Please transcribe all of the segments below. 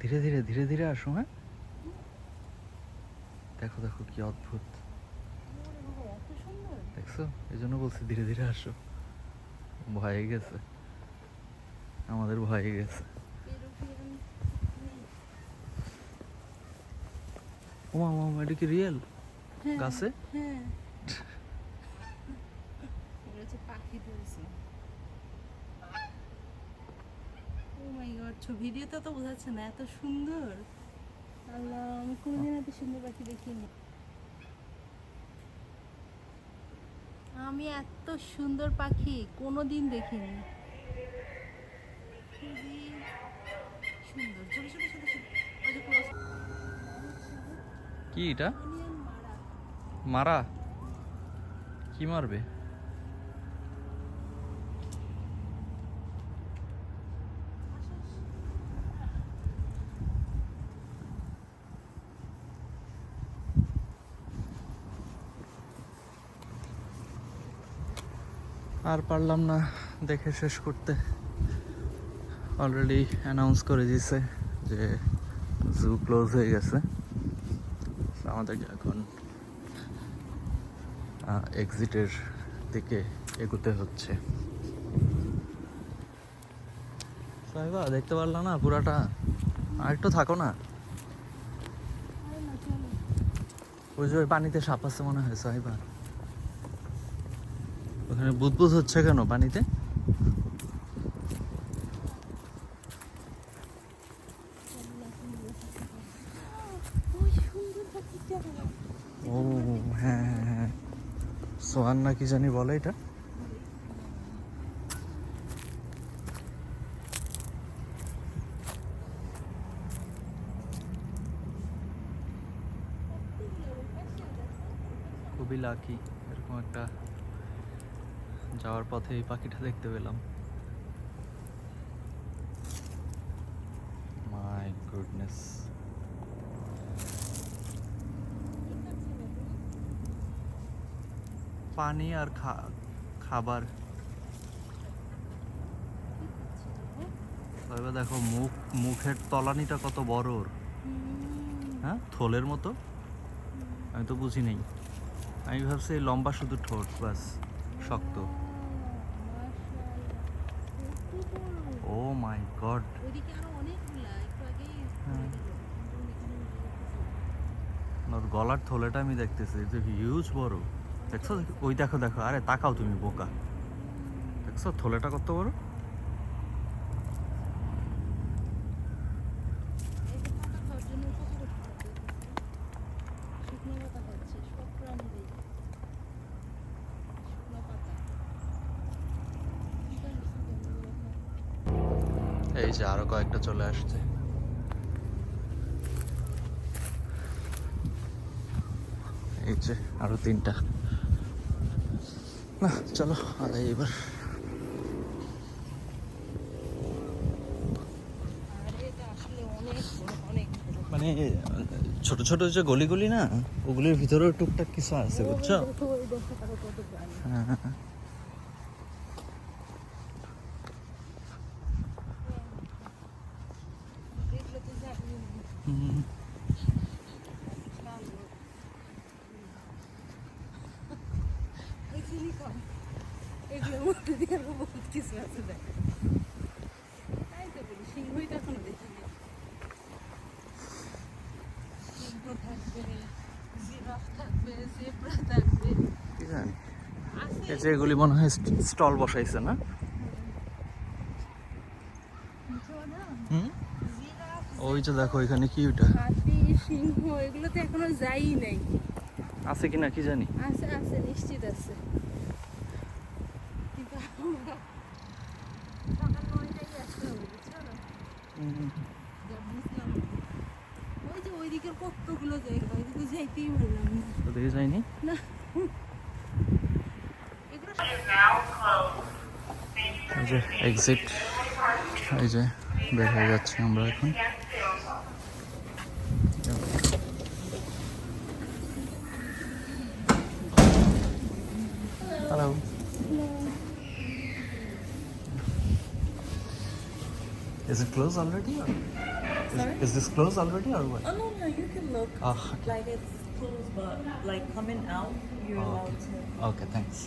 ধীরে ধীরে ধীরে ধীরে আসো হ্যাঁ? দেখো দেখো কি অদ্ভুত। দেখছ? এই জন্য বলছি ধীরে ধীরে আসো। ভয়ে গেছে। আমাদের ভয়ে গেছে। ওমা ওমা এটা কি রিয়েল? হ্যাঁ, গাছে? হ্যাঁ। পাখি ধরেছে ও মাই গড ভিডিওতে তো বোঝাচ্ছে না এত সুন্দর। আল্লাহ আমি কোনোদিন এত সুন্দর পাখি দেখিনি। আমি এত সুন্দর পাখি কোনোদিন দেখিনি। খুবই সুন্দর। ছোট ছোট ছোট কি এটা। মারা? কি মারবে? আর পারলাম না দেখে শেষ করতে। অলরেডি অ্যানাউন্স করে দিয়েছে যে জু ক্লোজ হয়ে গেছে। So, আমাদেরকে এখন এক্সিটের দিকে এগুতে হচ্ছে। দেখতে পারলাম না পুরাটা? আর একটু থাকো না। ওই যে পানিতে সাপ আছে মনে হয় সাহেবা ওখানে বুদবুদ হচ্ছে কেন পানিতে। ও হ্যাঁ হ্যাঁ হ্যাঁ সোয়ান না কি জানি বলে এটা খুবই লাকি এরকম একটা যাওয়ার পথে এই পাখিটা দেখতে পেলাম। মাই গুডনেস পানি আর খাবার। তবে দেখো মুখ, মুখের তলানিটা কত বড় হ্যাঁ থলের মতো? আমি তো বুঝি নেই আমি ভাবছি লম্বা শুধু ঠোঁট বাস শক্ত মাশাআল্লাহ। কত বড়। ও মাই গড ওইদিকে আরও অনেকগুলা, একটু আগেই হ্যাঁ। ঘুরে গেল। কিন্তু এখানে উঠে গড ওর গলার থলেটা আমি দেখতেছি যে হিউজ বড়। দেখছ? ওই দেখো দেখো। আরে তাকাও তুমি বোকা। দেখছ? থলেটা কত বড় এই যে পাতা খাওয়ার জন্য কত কষ্ট করতে হচ্ছে। শুকনো পাতা খাচ্ছে, সব প্রাণীরই। শুকনো পাতা। সুন্দর, সুন্দর, এগুলো খায়। এই যে আরও কয়েকটা চলে আসছে এই যে আরও তিনটা না চলো আরে এবার। মানে ছোট ছোট যে গলিগুলি না ওগুলির ভিতরেও টুকটাক কিছু আছে বুঝছ কত প্রাণী। হ্যাঁ এগুলো তো জানি না। হুম। এই চিনি কম। এগুলোর মধ্যে দিয়ে বহুত কিছু আছে দেখ। তাই তো বলি, সিংহই তো এখনও দেখিনি। সিংহ থাকবে, জিরাফ থাকবে, জেব্রা থাকবে। কি জানি আছে। এই যে এগুলি মনে হয় স্টল বসাইছে না ওই যে দেখো এখানে কি ওটা হাতি, সিংহ এগুলো তো এখনও যাই নাই আছে কিনা কি জানি আছে আছে নিশ্চিত আছে কিন্তু আমরা সকাল নয়টায় আসতে হবে বুঝছ না ওই যে ওইদিকের কতগুলো জায়গা ওইদিকে যাইতেই পারলাম না তো না এগুলো এই যে এক্সিট এই যে বের হয়ে যাচ্ছি আমরা এখন। Is it closed already? Or? Sorry? Is this closed already or what? Oh no, no, you can look. Ah, Like it's closed, but like coming out, you're Oh, allowed okay. to. Okay, thanks.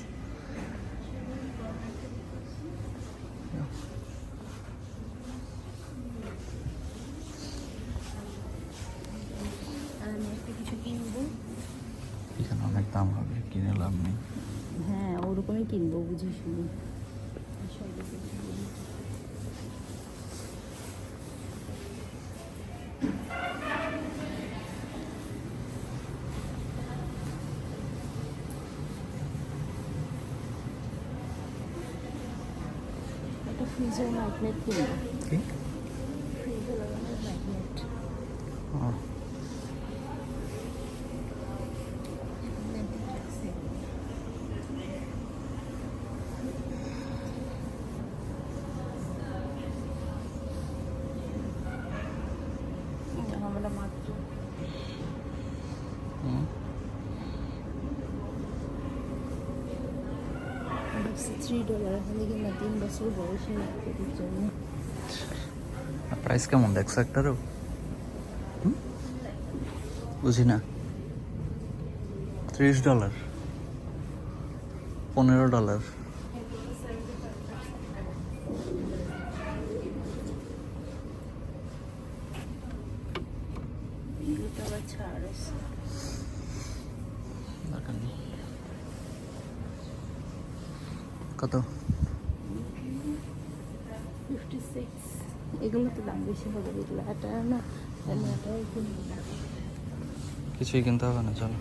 আর আমি একটা কিছু কিনবো এখানে অনেক দাম হবে কিনে লাভ নেই হ্যাঁ ওরকমই কিনবো বুঝে শুনে 全然ない、めってん。え？থ্রি ডলার এখানে কিনা তিন বছর বয়সী নাগরিকের জন্য প্রাইস কেমন? দেখছ একটারও বুঝি না। ত্রিশ ডলার পনেরো ডলার দরকার নেই। কত? এগুলো তো দাম বেশি হবে এগুলো এটা না কিছুই কিনতে হবে না চলো।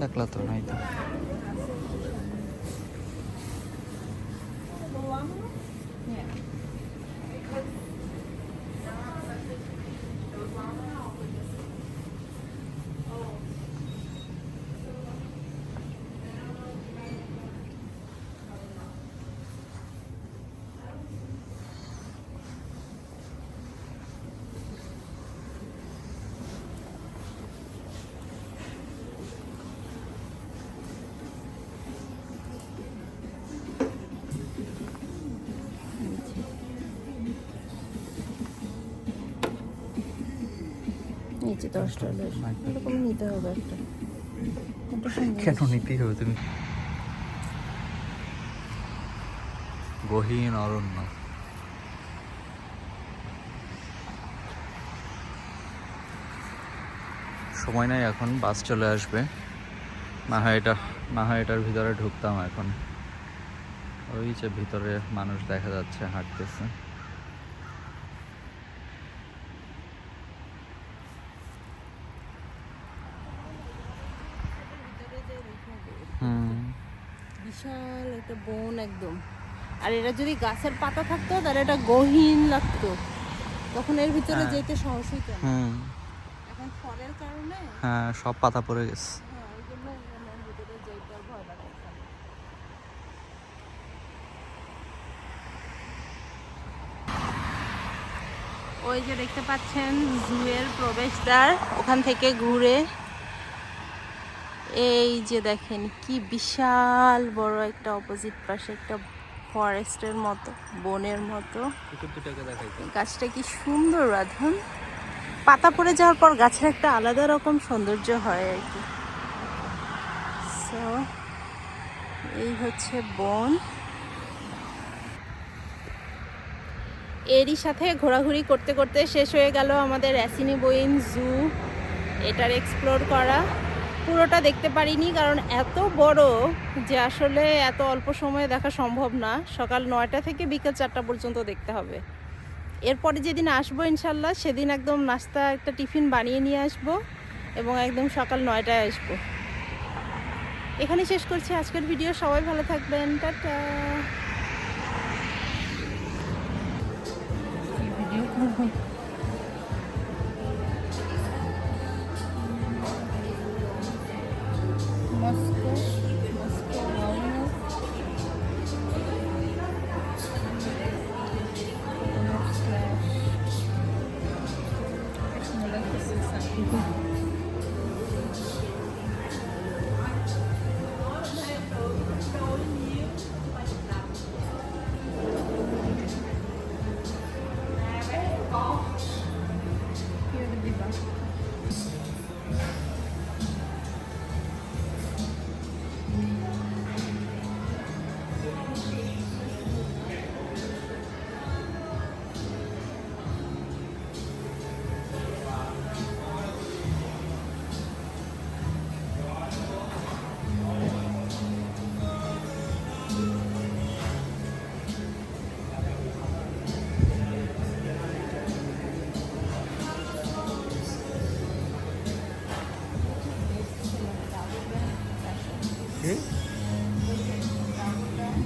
দেখলা তো নাই তো। হ্যাঁ। নিচে দশ ডলার এরকম নিতে হবে একটা। কেন নিতেই হবে তুমি? গহীন অরণ্য। সময় নাই এখন, বাস চলে আসবে। না হয় এটা, না হয় এটার ভিতরে ঢুকতাম এখন। ওই যে ভিতরে মানুষ দেখা যাচ্ছে, হাঁটতেছে ভিতরে যে দেখাবো হুম বিশাল একটা বন একদম। আর এটা যদি গাছের পাতা থাকতো তাহলে এটা গহীন লাগতো। তখন এর ভিতরে হ্যাঁ। যেতে সাহস হইতো না। হুম। এখন ফলের কারণে হ্যাঁ সব পাতা পড়ে গেছে। হ্যাঁ লাগছে ওই যে দেখতে পাচ্ছেন জুয়ের প্রবেশদ্বার। ওখান থেকে ঘুরে এই যে দেখেন কি বিশাল বড় একটা অপোজিট পাশে একটা ফরেস্টের মতো বনের মতো। গাছটা কি সুন্দর রাধন। পাতা পড়ে যাওয়ার পর গাছের একটা আলাদা রকম সৌন্দর্য হয় আর কি। সো এই হচ্ছে বন। এরই সাথে ঘোরাঘুরি করতে করতে শেষ হয়ে গেল আমাদের অ্যাসিনি বইন জু। এটার এক্সপ্লোর করা। পুরোটা দেখতে পারিনি, কারণ এত বড় যে আসলে এত অল্প সময়ে দেখা সম্ভব না। সকাল নয়টা থেকে বিকেল চারটা পর্যন্ত দেখতে হবে। এরপরে যেদিন আসব ইনশাল্লাহ, সেদিন একদম নাস্তা, একটা টিফিন বানিয়ে নিয়ে আসব এবং একদম সকাল নয়টায় আসব। এখানে শেষ করছি আজকের ভিডিও, সবাই ভালো থাকবেন, tata. Video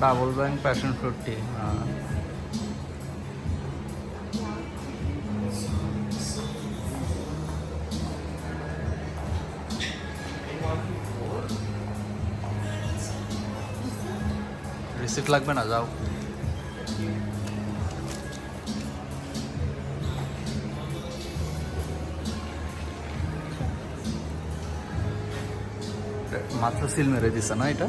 double bank passion ফ্রুটটি receipt লাগবে না যাও। মাত্র সিল মেরে দিছে না এটা?